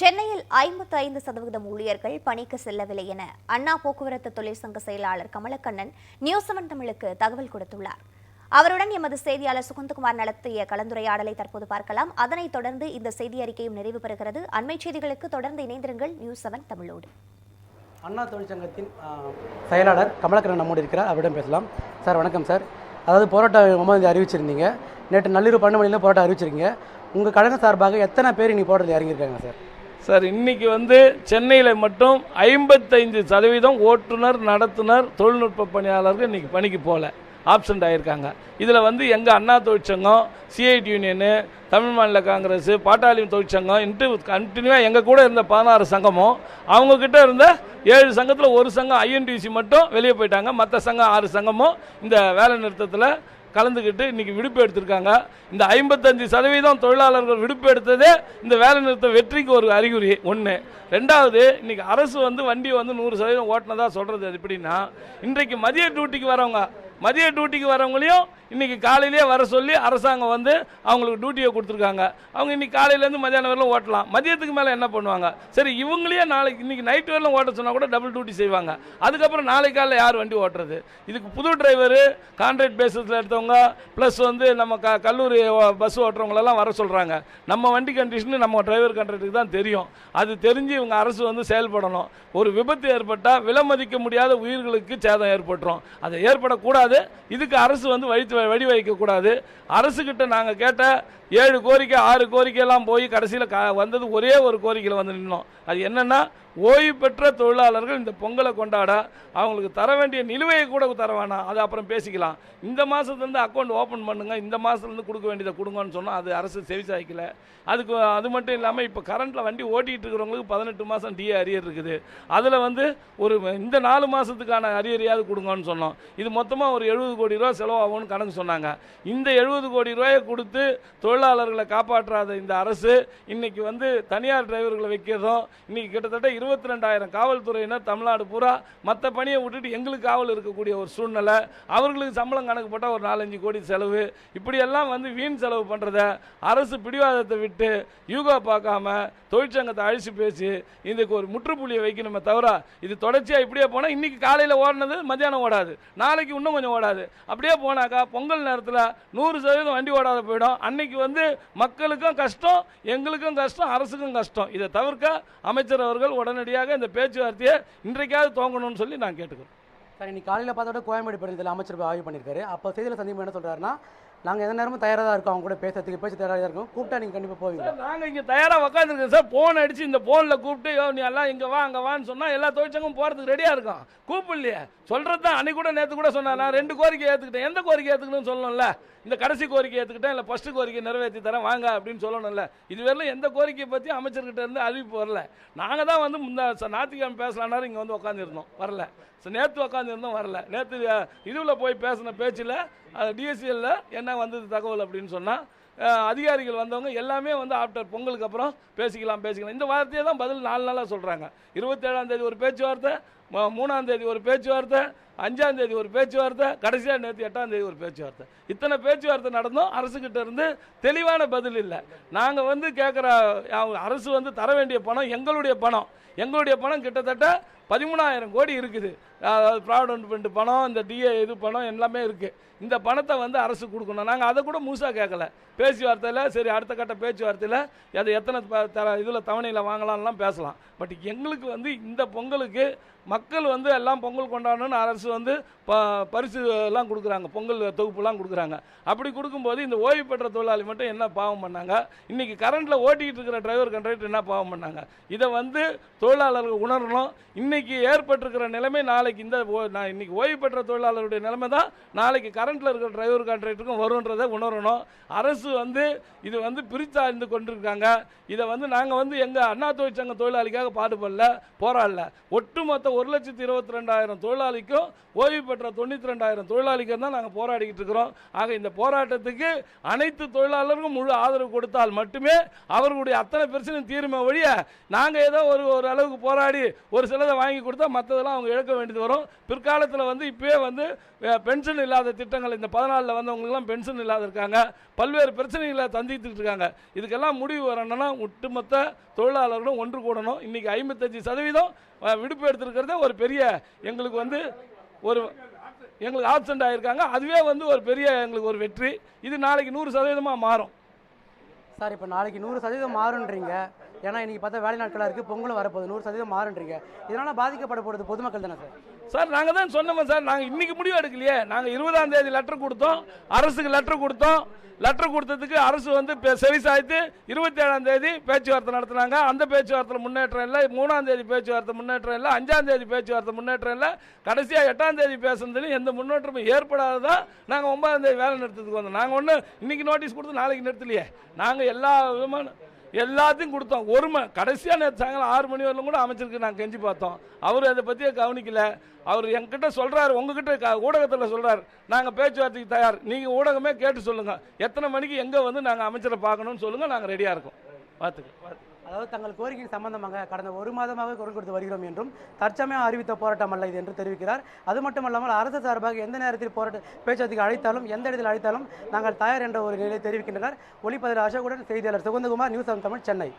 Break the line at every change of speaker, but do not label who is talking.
சென்னையில் ஐம்பத்தி ஐந்து சதவீதம் ஊழியர்கள் பணிக்கு செல்லவில்லை என அண்ணா போக்குவரத்து தொழிற்சங்க செயலாளர் கமலக்கண்ணன் நியூஸ் செவன் தமிழுக்கு தகவல் கொடுத்துள்ளார். அவருடன் எமது செய்தியாளர் சுகந்தகுமார் நடத்திய கலந்துரையாடலை தற்போது பார்க்கலாம். அதனைத் தொடர்ந்து இந்த செய்தி அறிக்கையும் நிறைவு பெறுகிறது. அண்மை செய்திகளுக்கு தொடர்ந்து இணைந்திருங்கள் நியூஸ் செவன் தமிழோடு.
அண்ணா தொழிற்சங்கத்தின் செயலாளர் கமலக்கரன் நம்மோடு இருக்கிறார். அவரிடம் பேசலாம். சார் வணக்கம் சார். அதாவது போராட்டம் ஒன்பது அறிவிச்சிருந்தீங்க. நேற்று நள்ளிரவு பன்னெண்டு மணியில் போராட்டம் அறிவிச்சிருக்கீங்க. உங்கள் கழகம் சார்பாக எத்தனை பேர் நீ போராட்டத்தில் இறங்கியிருக்காங்க சார்?
சார் இன்னைக்கு வந்து சென்னையில் மட்டும் ஐம்பத்தைந்து சதவீதம் ஓட்டுநர் நடத்துனர் தொழில்நுட்ப பணியாளர்கள் இன்னைக்கு பணிக்கு போகல ஆப்சண்ட் ஆகியிருக்காங்க இதில் வந்து எங்கள் அண்ணா தொழிற்சங்கம் சிஐடி யூனியனு தமிழ் மாநில காங்கிரஸ் பாட்டாளி தொழிற்சங்கம் இன்ட்டு கண்டினியூவாக எங்கள் கூட இருந்த பதினாறு சங்கமும் அவங்கக்கிட்ட இருந்த ஏழு சங்கத்தில் ஒரு சங்கம் ஐஎன்டிசி மட்டும் வெளியே போயிட்டாங்க. மற்ற சங்கம் ஆறு சங்கமும் இந்த வேலை நிறுத்தத்தில் கலந்துக்கிட்டு இன்னைக்கு விடுப்பு எடுத்திருக்காங்க. இந்த ஐம்பத்தஞ்சு சதவீதம் தொழிலாளர்கள் விடுப்பு எடுத்ததே இந்த வேலை நிறுத்த வெற்றிக்கு ஒரு அறிகுறி ஒன்று ரெண்டாவது இன்னைக்கு அரசு வந்து வண்டியை வந்து நூறு சதவீதம் ஓட்டினதா சொல்கிறது அது எப்படின்னா இன்றைக்கு மதிய டியூட்டிக்கு வரவங்க மதிய டியூட்டிக்கு வரவங்களையும் இன்றைக்கி காலையிலேயே வர சொல்லி அரசாங்கம் வந்து அவங்களுக்கு டியூட்டியை கொடுத்துருக்காங்க. அவங்க இன்னைக்கு காலையிலேருந்து மதியானம் வரலாம் ஓட்டலாம். மதியத்துக்கு மேலே என்ன பண்ணுவாங்க? சரி இவங்களையே நாளைக்கு இன்றைக்கி நைட்டு வரலாம் ஓட்ட சொன்னால் கூட டபுள் டியூட்டி செய்வாங்க. அதுக்கப்புறம் நாளைக்கு காலையில் யார் வண்டி ஓட்டுறது? இதுக்கு புது டிரைவரு கான்ட்ராக்ட் பேசிஸில் எடுத்தவங்க ப்ளஸ் வந்து நம்ம க கல்லூரி பஸ் ஓட்டுறவங்களெல்லாம் வர சொல்கிறாங்க நம்ம வண்டி கண்டிஷனு நம்ம டிரைவர் கான்ட்ராக்டுக்கு தான் தெரியும். அது தெரிஞ்சு இவங்க அரசு வந்து செயல்படணும். ஒரு விபத்து ஏற்பட்டால் விலமதிக்க முடியாத உயிர்களுக்கு சேதம் ஏற்பட்டுரும். அது ஏற்படக்கூடாது. இதுக்கு அரசு வந்து வழி வழி வைக்கக்கூடாது அரசுக்கிட்ட நாங்கள் கேட்ட ஏழு கோரிக்கை ஆறு கோரிக்கையெல்லாம் போய் கடைசியில் க வந்தது ஒரே ஒரு கோரிக்கையில் வந்து நின்னோம். அது என்னென்னா ஓய்வு பெற்ற தொழிலாளர்கள் இந்த பொங்கலை கொண்டாட அவங்களுக்கு தர வேண்டிய நிலுவையை கூட தர வேணாம். அது அப்புறம் பேசிக்கலாம். இந்த மாதத்துலேருந்து அக்கௌண்ட் ஓப்பன் பண்ணுங்கள் இந்த மாதத்துலேருந்து கொடுக்க வேண்டியதை கொடுங்கன்னு சொன்னால் அது அரசு செவி சாய்க்கல அதுக்கு அது மட்டும் இல்லாமல் இப்போ கரண்ட்டில் வண்டி ஓட்டிகிட்டு இருக்கிறவங்களுக்கு பதினெட்டு மாதம் டிஏ அரியர் இருக்குது. அதில் வந்து ஒரு இந்த நாலு மாதத்துக்கான அரியரையாவது கொடுங்கன்னு சொன்னோம். இது மொத்தமாக ஒரு எழுபது கோடி ரூபா செலவாகும்னு கணக்கு சொன்னாங்க. இந்த எழுபது கோடி ரூபாயை கொடுத்து தொழிலாளர்களை காப்பாற்றாத இந்த அரசு இன்றைக்கி வந்து தனியார் டிரைவர்களை வைக்கிறதும் இன்றைக்கி கிட்டத்தட்ட இருபத்தி ரெண்டாயிரம் காவல்துறையினர் தமிழ்நாடு பூரா மற்ற பணியை விட்டுட்டு எங்களுக்கு காவல் இருக்கக்கூடிய ஒரு சூழ்நிலை. அவர்களுக்கு சம்பளம் கணக்கு போட்டால் ஒரு நாலஞ்சு கோடி செலவு. இப்படியெல்லாம் வந்து வீண் செலவு பண்ணுறத அரசு பிடிவாதத்தை விட்டு யூகா பார்க்காம தொழிற்சங்கத்தை அழிச்சு பேசி இதுக்கு ஒரு முற்றுப்புள்ளியை வைக்கணுமே தவிர இது தொடர்ச்சியாக இப்படியே போனால் இன்னைக்கு காலையில் ஓடினது மத்தியானம் ஓடாது. நாளைக்கு இன்னும் கொஞ்சம் ஓடாது. அப்படியே போனாக்கா பொங்கல் நேரத்தில் நூறு சதவீதம் வண்டி ஓடாத போயிடும். அன்னைக்கு வந்து மக்களுக்கும் கஷ்டம் எங்களுக்கும் கஷ்டம் அரசுக்கும் கஷ்டம். இதை தவிர்க்க அமைச்சர் அவர்கள் உடனே உடனடியாக இந்த பேச்சுவார்த்தையை இன்றைக்காவது துவங்கணும்னு சொல்லி நான் கேட்டுக்கிறேன்.
சார் இன்னைக்கு காலையில் பார்த்தோட கோயம்பேடு பேருந்தில் அமைச்சர் ஆய்வு பண்ணியிருக்காரு. அப்போ செய்தியில் சந்திப்பு என்ன சொல்கிறாருன்னா நாங்கள் எந்த நேரமும் தயாராக தான் இருக்கோம். அவங்க கூட பேசுறதுக்கு பேச தயாராக தான் இருக்கோம். கூப்பிட்டா நீங்கள் கண்டிப்பாக போவீங்க
சார் நாங்கள் இங்கே தயாராக உட்காந்துருக்கோம் சார் ஃபோன் அடிச்சு இந்த ஃபோனில் கூப்பிட்டு யோ நீ எல்லாம் இங்கே வா அங்கே வான்னு சொன்னால் எல்லா தொழிற்சங்கம் போகிறதுக்கு ரெடியாக இருக்கும். கூப்பிடலையே. சொல்கிறது தான் அன்னைக்கு கூட நேற்று கூட சொன்னேன் நான் ரெண்டு கோரிக்கை ஏற்றுக்கிட்டேன் எந்த கோரிக்கை ஏற்றுக்கணும்னு சொல்லணும்ல? இந்த கடைசி கோரிக்கை ஏற்றுக்கிட்டேன் இல்லை ஃபஸ்ட்டு கோரிக்கை நிறைவேற்றி தரேன் வாங்க அப்படின்னு சொல்லணும்ல. இதுவரையிலும் எந்த கோரிக்கையை பற்றி அமைச்சர்கிட்ட இருந்து அறிவிப்பு வரல நாங்கள் தான் வந்து முந்த ச- ஞாயிற்றுக்கிழமை பேசலான்னாரு இங்கே வந்து உட்காந்துருந்தோம் வரல. ஸோ நேற்று உட்காந்துருந்தோம் வரல. நேற்று இதுவில் போய் பேசின பேச்சில் அது டிஎஸ்சிஎல்ல என்ன வந்தது தகவல் அப்படின்னு சொன்னால் அதிகாரிகள் வந்தவங்க எல்லாமே வந்து ஆஃப்டர் பொங்கலுக்கு அப்புறம் பேசிக்கலாம் பேசிக்கலாம். இந்த வார்த்தையை தான் பதில் நாலு நாளாக சொல்கிறாங்க இருபத்தேழாம் தேதி ஒரு பேச்சுவார்த்தை ம- மூணாம் தேதி ஒரு பேச்சுவார்த்தை அஞ்சாம் தேதி ஒரு பேச்சுவார்த்தை கடைசியாக நேற்று எட்டாம் தேதி ஒரு பேச்சுவார்த்தை. இத்தனை பேச்சுவார்த்தை நடந்தும் அரசுக்கிட்ட இருந்து தெளிவான பதில் இல்லை. நாங்கள் வந்து கேட்குற அரசு வந்து தர வேண்டிய பணம் எங்களுடைய பணம். எங்களுடைய பணம் கிட்டத்தட்ட பதிமூணாயிரம் கோடி இருக்குது. அதாவது ப்ராவிடன்ட் ஃபண்ட் பணம் இந்த டிஏ இது பணம் எல்லாமே இருக்குது இந்த பணத்தை வந்து அரசு கொடுக்கணும். நாங்கள் அதை கூட முழுசாக கேட்கல. பேச்சுவார்த்தையில் சரி அடுத்த கட்ட பேச்சுவார்த்தையில் அது எத்தனை தர இதில் தவணையில் வாங்கலாம்லாம் பேசலாம். பட் எங்களுக்கு வந்து இந்த பொங்கலுக்கு மக்கள் வந்து எல்லாம் பொங்கல் கொண்டாடணும்னு அரசு வந்து ப பரிசு எல்லாம் கொடுக்குறாங்க. பொங்கல் தொகுப்புலாம் கொடுக்குறாங்க. அப்படி கொடுக்கும்போது இந்த ஓய்வு பெற்ற தொழிலாளி மட்டும் என்ன பாவம் பண்ணாங்க? இன்றைக்கி கரண்ட்டில் ஓட்டிக்கிட்டு இருக்கிற டிரைவர் கண்ட்ராக்டர் என்ன பாவம் பண்ணாங்க? இதை வந்து தொழிலாளர்கள் உணரணும். இன்னைக்கு ஏற்பட்டிருக்கிற நிலைமை நாளைக்கு இந்த நான் இன்னைக்கு ஓய்வு பெற்ற தொழிலாளருடைய நிலைமை தான் நாளைக்கு கரண்ட்டில் இருக்கிற டிரைவர் கான்ட்ராக்டருக்கும் வருன்றதை உணரணும். அரசு வந்து இது வந்து பிரித்தாழ்ந்து கொண்டிருக்காங்க. இதை வந்து நாங்கள் வந்து எங்கள் அண்ணா தொழிற்சங்க தொழிலாளிக்காக பாடுபடல போராடல. ஒட்டுமொத்த ஒரு லட்சத்தி இருபத்தி ரெண்டாயிரம் தொழிலாளிக்கும் ஓய்வு பெற்ற தொண்ணூற்றி ரெண்டாயிரம் தொழிலாளிக்கும் தான் நாங்கள் போராடிக்கிட்டு இருக்கிறோம். ஆக இந்த போராட்டத்துக்கு அனைத்து தொழிலாளருக்கும் முழு ஆதரவு கொடுத்தால் மட்டுமே அவர்களுடைய அத்தனை பிரச்சனையும் தீருமே ஒழிய நாங்கள் ஏதோ ஒரு ஒரு அளவுக்கு போராடி ஒரு சிலதை வாங்கி கொடுத்தா மற்றதெல்லாம் அவங்க இழக்க வேண்டியது வரும். பிற்காலத்தில் வந்து இப்போயே வந்து பென்ஷன் இல்லாத திட்டங்கள் இந்த பதினாலில் வந்தவங்களுக்குலாம் பென்ஷன் இல்லாத இருக்காங்க. பல்வேறு பிரச்சனைகளை சந்தித்துட்டு இருக்காங்க. இதுக்கெல்லாம் முடிவு வரணும்னா ஒட்டுமொத்த தொழிலாளர்களும் ஒன்று கூடணும். இன்னைக்கு ஐம்பத்தஞ்சு சதவீதம் விடுப்பு எடுத்திருக்கிறதே ஒரு பெரிய எங்களுக்கு வந்து ஒரு எங்களுக்கு ஆப்சண்ட் ஆகியிருக்காங்க அதுவே வந்து ஒரு பெரிய எங்களுக்கு ஒரு வெற்றி. இது நாளைக்கு நூறு சதவீதமாக மாறும்.
சார் இப்போ நாளைக்கு நூறு சதவீதம் மாறுன்றீங்க. ஏன்னா இன்றைக்கி பார்த்தா வேலை நாட்களாக இருக்குது பொங்கலும் வரப்போகுது. நூறு சதவீதம் மாறுன்றீங்க. இதனால் பாதிக்கப்பட போகிறது பொதுமக்கள் தானே சார்?
சார் நாங்கள் தான் சொன்னோமே சார் நாங்கள் இன்றைக்கி முடிவு எடுக்கலையே. நாங்கள் இருபதாம் தேதி லெட்டர் கொடுத்தோம். அரசுக்கு லெட்டர் கொடுத்தோம். லெட்டர் கொடுத்ததுக்கு அரசு வந்து செவி சாய்த்து இருபத்தி ஏழாம் தேதி பேச்சுவார்த்தை நடத்தினாங்க. அந்த பேச்சுவார்த்தையில் முன்னேற்றம் இல்லை. மூணாம் தேதி பேச்சுவார்த்தை முன்னேற்றம் இல்லை. அஞ்சாம் தேதி பேச்சுவார்த்தை முன்னேற்றம் இல்லை. கடைசியாக எட்டாம் தேதி பேசுனதுலையும் எந்த முன்னேற்றமும் ஏற்படாததான் நாங்கள் ஒன்பதாம் தேதி வேலை நிறுத்தத்துக்கு வந்தோம். நாங்கள் ஒன்று இன்றைக்கி நோட்டீஸ் கொடுத்து நாளைக்கு நிறுத்தலையே. நாங்கள் எல்லா விதமான எல்லாத்தையும் கொடுத்தோம். ஒரு ம கடைசியாக நேற்று சாயங்காலம் ஆறு மணி வரலும் கூட அமைச்சருக்கு நாங்கள் கெஞ்சி பார்த்தோம். அவர் அதை பற்றியே கவனிக்கல. அவர் என்கிட்ட சொல்கிறாரு உங்ககிட்ட க ஊடகத்தில் சொல்கிறார் நாங்கள் பேச்சுவார்த்தைக்கு தயார். நீங்கள் ஊடகமே கேட்டு சொல்லுங்கள் எத்தனை மணிக்கு எங்கே வந்து நாங்கள் அமைச்சரை பார்க்கணும்னு சொல்லுங்கள் நாங்கள் ரெடியாக இருக்கோம். பார்த்துக்கு
அதாவது தங்கள் கோரிக்கையின் சம்பந்தமாக கடந்த ஒரு மாதமாக குரல் கொடுத்து வருகிறோம் என்றும் தற்சமயம் அறிவித்த போராட்டம் அல்ல இது என்று தெரிவிக்கிறார். அது மட்டுமல்லாமல் அரசு சார்பாக எந்த நேரத்தில் போராட்ட பேச்சுவார்த்தைக்கு அழைத்தாலும் எந்த இடத்தில் அழைத்தாலும் நாங்கள் தயார் என்ற ஒரு நிலையை தெரிவிக்கின்றனர். ஒளிப்பதில் அசோகுடன் செய்தியாளர் சுகந்தகுமார் நியூஸ் தமிழ் சென்னை.